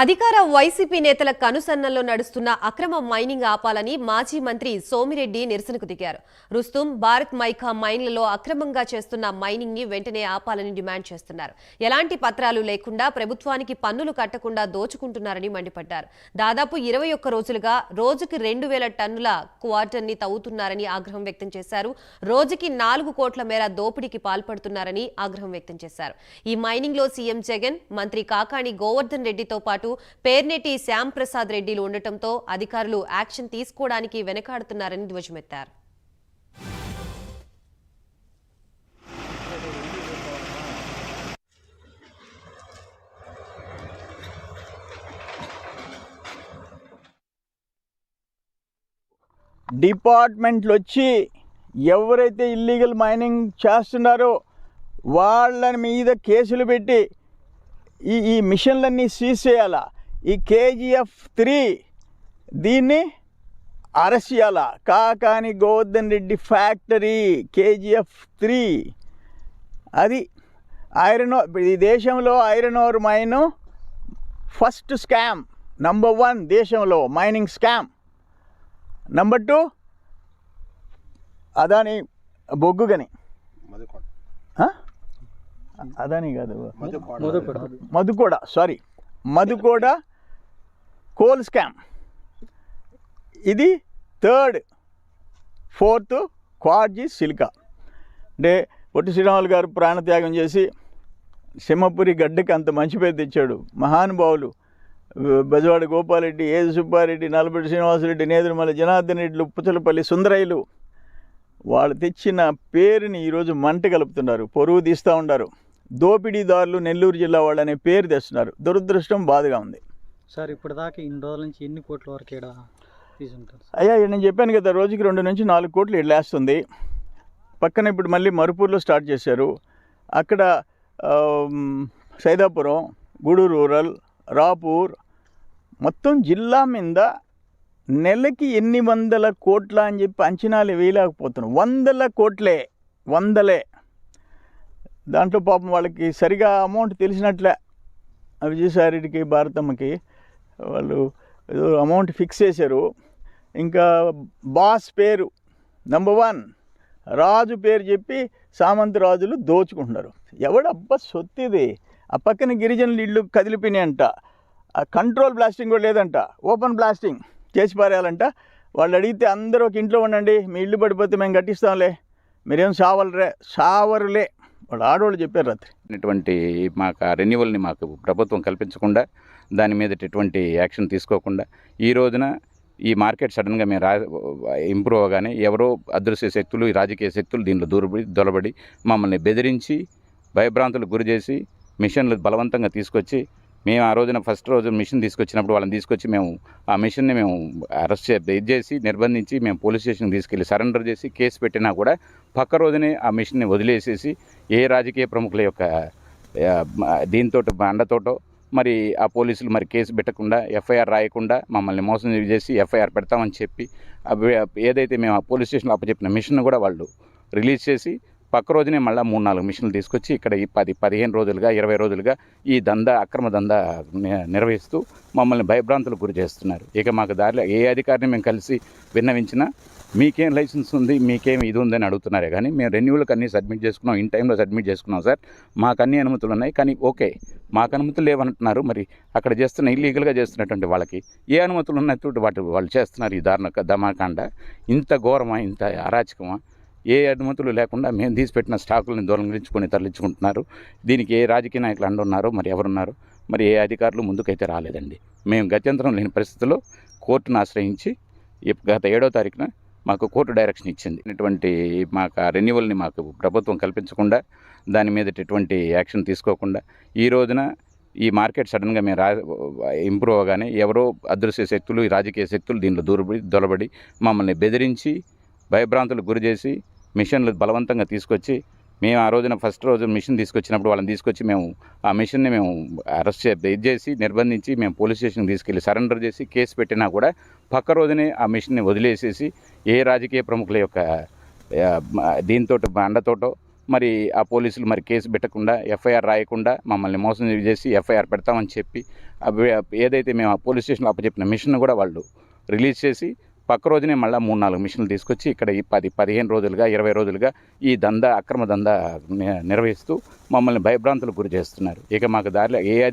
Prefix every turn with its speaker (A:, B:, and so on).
A: అధికార వైసీపీ నేతల కనుసన్నల్లో నడుస్తున్న అక్రమ మైనింగ్ ఆపాలని మాజీ మంత్రి సోమిరెడ్డి నిరసనకు దిగారు. రుస్తుం భారత్ మైకా మైన్లలో అక్రమంగా చేస్తున్న మైనింగ్ని వెంటనే ఆపాలని డిమాండ్ చేస్తున్నారు. ఎలాంటి పత్రాలు లేకుండా ప్రభుత్వానికి పన్నులు కట్టకుండా దోచుకుంటున్నారని మండిపడ్డారు. దాదాపు ఇరవై ఒక్క రోజులుగా రోజుకి రెండు వేల టన్నుల క్వార్టర్ని తవ్వుతున్నారని ఆగ్రహం వ్యక్తం చేశారు. రోజుకి నాలుగు కోట్ల మేర దోపిడీకి పాల్పడుతున్నారని ఆగ్రహం వ్యక్తం చేశారు. ఈ మైనింగ్లో సీఎం జగన్ మంత్రి కాకాణి గోవర్ధన్ రెడ్డితో పాటు పేర్నేటి శ్యామ్ ప్రసాద్ రెడ్డిలు ఉండటంతో అధికారులు యాక్షన్ తీసుకోవడానికి వెనకాడుతున్నారని ధ్వజమెత్తారు.
B: డిపార్ట్మెంట్లు వచ్చి ఎవరైతే ఇల్లీగల్ మైనింగ్ చేస్తున్నారో వాళ్ళ మీద కేసులు పెట్టి ఈ ఈ మిషన్లన్నీ సీజ్ చేయాలా ఈ కేజీఎఫ్ త్రీ దీన్ని అరెస్ట్ చేయాలా Kakani Govardhan Reddy factory KGF three. అది ఐరన్ ఈ దేశంలో iron ore mine first scam. Number one దేశంలో mining scam. Number two Adani బొగ్గు గని ఆ? అదాని కాదు. Madhu Koda. Sorry Madhu Koda coal scam. ఇది థర్డ్ ఫోర్త్ క్వాడ్జీ సిలికా. అంటే పొట్టి శ్రీరాములు గారు ప్రాణత్యాగం చేసి సింహపురి గడ్డకి అంత మంచి పేరు తెచ్చాడు. మహానుభావులు బెజవాడ గోపాలరెడ్డి ఏది సుబ్బారెడ్డి నలబడి శ్రీనివాసరెడ్డి నేదురుమల జనార్దన్ రెడ్డిలు పుచ్చలపల్లి సుందరయ్యలు వాళ్ళు తెచ్చిన పేరుని ఈరోజు మంట కలుపుతున్నారు. పొరుగు తీస్తూ ఉన్నారు దోపిడీదారులు నెల్లూరు జిల్లా వాళ్ళు అనే పేరు తెస్తున్నారు. దురదృష్టం బాధగా ఉంది.
C: సార్ ఇప్పటిదాకా ఇన్ని రోజుల నుంచి ఎన్ని కోట్ల వరకు ఇక్కడ
B: అయ్యా నేను చెప్పాను కదా రోజుకి రెండు నుంచి నాలుగు కోట్లు ఇళ్ళేస్తుంది పక్కన ఇప్పుడు మళ్ళీ మరుపూర్లో స్టార్ట్ చేశారు. అక్కడ సైదాపురం గూడూరు రూరల్ రాపూర్ మొత్తం జిల్లా మీద నెలకి ఎన్ని వందల కోట్ల అని చెప్పి అంచనాలు వేయలేకపోతున్నాం. వందల కోట్లే వందలే. దాంట్లో పాపం వాళ్ళకి సరిగా అమౌంట్ తెలిసినట్లే. విజయసారిడికి విజయసాయిరెడ్డికి భారతమ్మకి వాళ్ళు ఏదో అమౌంట్ ఫిక్స్ చేశారు. ఇంకా బాస్ పేరు నెంబర్ వన్ రాజు పేరు చెప్పి సామంత రాజులు దోచుకుంటున్నారు. ఎవడబ్బా సొత్తు ఇది ఆ పక్కన గిరిజనులు ఇల్లు కదిలిపోయినాయంట. ఆ కంట్రోల్ బ్లాస్టింగ్ కూడా లేదంట. ఓపెన్ బ్లాస్టింగ్ చేసి పారేయాలంట. వాళ్ళు అడిగితే అందరూ ఒక ఇంట్లో ఉండండి మీ ఇల్లు పడిపోతే మేము కట్టిస్తాంలే. మీరేం సావలరే? సావరులే. వాళ్ళు ఆడవాళ్ళు చెప్పారు రాత్రి.
D: ఇటువంటి మాకు ఆ రెన్యువల్ని మాకు ప్రభుత్వం కల్పించకుండా దాని మీద ఎటువంటి యాక్షన్ తీసుకోకుండా ఈ రోజున ఈ మార్కెట్ సడన్గా మేము రా ఇంప్రూవ్ అవగానే ఎవరో అదృశ్య శక్తులు ఈ రాజకీయ శక్తులు దీనిలో దూరబడి దొలబడి మమ్మల్ని బెదిరించి భయభ్రాంతులకు గురి చేసి మిషన్లు బలవంతంగా తీసుకొచ్చి మేము ఆ రోజున ఫస్ట్ రోజు మిషన్ తీసుకొచ్చినప్పుడు వాళ్ళని తీసుకొచ్చి మేము ఆ మిషన్ని మేము అరెస్ట్ చే ఇది చేసి నిర్బంధించి మేము పోలీస్ స్టేషన్కి తీసుకెళ్ళి సరెండర్ చేసి కేసు పెట్టినా కూడా పక్క రోజునే ఆ మిషన్ని వదిలేసేసి ఏ రాజకీయ ప్రముఖుల యొక్క దీంతో అండతోటో మరి ఆ పోలీసులు మరి కేసు పెట్టకుండా ఎఫ్ఐఆర్ రాయకుండా మమ్మల్ని మోసం చేసి ఎఫ్ఐఆర్ పెడతామని చెప్పి ఏదైతే మేము ఆ పోలీస్ స్టేషన్లో అప్పచెప్పిన మిషన్ కూడా వాళ్ళు రిలీజ్ చేసి పక్క రోజునే మళ్ళీ మూడు నాలుగు మిషన్లు తీసుకొచ్చి ఇక్కడ ఈ పది పదిహేను రోజులుగా ఇరవై రోజులుగా ఈ దందా అక్రమ దందా ని- నిర్వహిస్తూ మమ్మల్ని భయభ్రాంతులకు గురి చేస్తున్నారు. ఇక మాకు దారిలో ఏ అధికారిని మేము కలిసి విన్నవించినా మీకేం లైసెన్స్ ఉంది మీకేం ఇది ఉందని అడుగుతున్నారే కానీ మేము రెన్యూలకు అన్నీ సబ్మిట్ చేసుకున్నాం ఇన్ టైంలో సబ్మిట్ చేసుకున్నాం సార్. మాకు అన్ని అనుమతులు ఉన్నాయి కానీ ఓకే మాకు అనుమతులు లేవంటున్నారు మరి అక్కడ చేస్తున్న ఇల్లీగల్గా చేస్తున్నటువంటి వాళ్ళకి ఏ అనుమతులు ఉన్నట్టు వాటి వాళ్ళు చేస్తున్నారు ఈ దారుణ దమాకాండ ఇంత ఘోరమా ఇంత అరాచకమా? ఏ అనుమతులు లేకుండా మేము తీసిపెట్టిన స్టాకులను దొంగిలించుకొని తరలించుకుంటున్నారు. దీనికి ఏ రాజకీయ నాయకులు అండున్నారో మరి ఎవరున్నారు? మరి ఏ అధికారులు ముందుకైతే రాలేదండి. మేము గత్యంతరం లేని పరిస్థితుల్లో కోర్టును ఆశ్రయించి గత ఏడో తారీఖున మాకు కోర్టు డైరెక్షన్ ఇచ్చింది. ఇటువంటి మాకు ఆ రెన్యువల్ని మాకు ప్రభుత్వం కల్పించకుండా దాని మీద ఎటువంటి యాక్షన్ తీసుకోకుండా ఈ రోజున ఈ మార్కెట్ సడన్గా మేము రా ఇంప్రూవ్ అవగానే ఎవరో అదృశ్య శక్తులు ఈ రాజకీయ శక్తులు దీనిలో దూరబడి దొలబడి మమ్మల్ని బెదిరించి భయభ్రాంతులకు గురి చేసి మిషన్లు బలవంతంగా తీసుకొచ్చి మేము ఆ రోజున ఫస్ట్ రోజు మిషన్ తీసుకొచ్చినప్పుడు వాళ్ళని తీసుకొచ్చి మేము ఆ మిషన్ని మేము అరెస్ట్ చే ఇది చేసి నిర్బంధించి మేము పోలీస్ స్టేషన్కి తీసుకెళ్ళి సరెండర్ చేసి కేసు పెట్టినా కూడా పక్క రోజునే ఆ మిషన్ని వదిలేసేసి ఏ రాజకీయ ప్రముఖుల యొక్క దీంతో అండతోటో మరి ఆ పోలీసులు మరి కేసు పెట్టకుండా ఎఫ్ఐఆర్ రాయకుండా మమ్మల్ని మోసం చేసి ఎఫ్ఐఆర్ పెడతామని చెప్పి ఏదైతే మేము ఆ పోలీస్ స్టేషన్లో అప్పచెప్పిన మిషన్ కూడా వాళ్ళు రిలీజ్ చేసి పక్క రోజునే మళ్ళీ మూడు నాలుగు మిషన్లు తీసుకొచ్చి ఇక్కడ ఈ పది పదిహేను రోజులుగా ఇరవై రోజులుగా ఈ దందా అక్రమ దందా ని- నిర్వహిస్తూ మమ్మల్ని భయభ్రాంతులకు గురి చేస్తున్నారు. ఇక మాకు దారిలో ఏ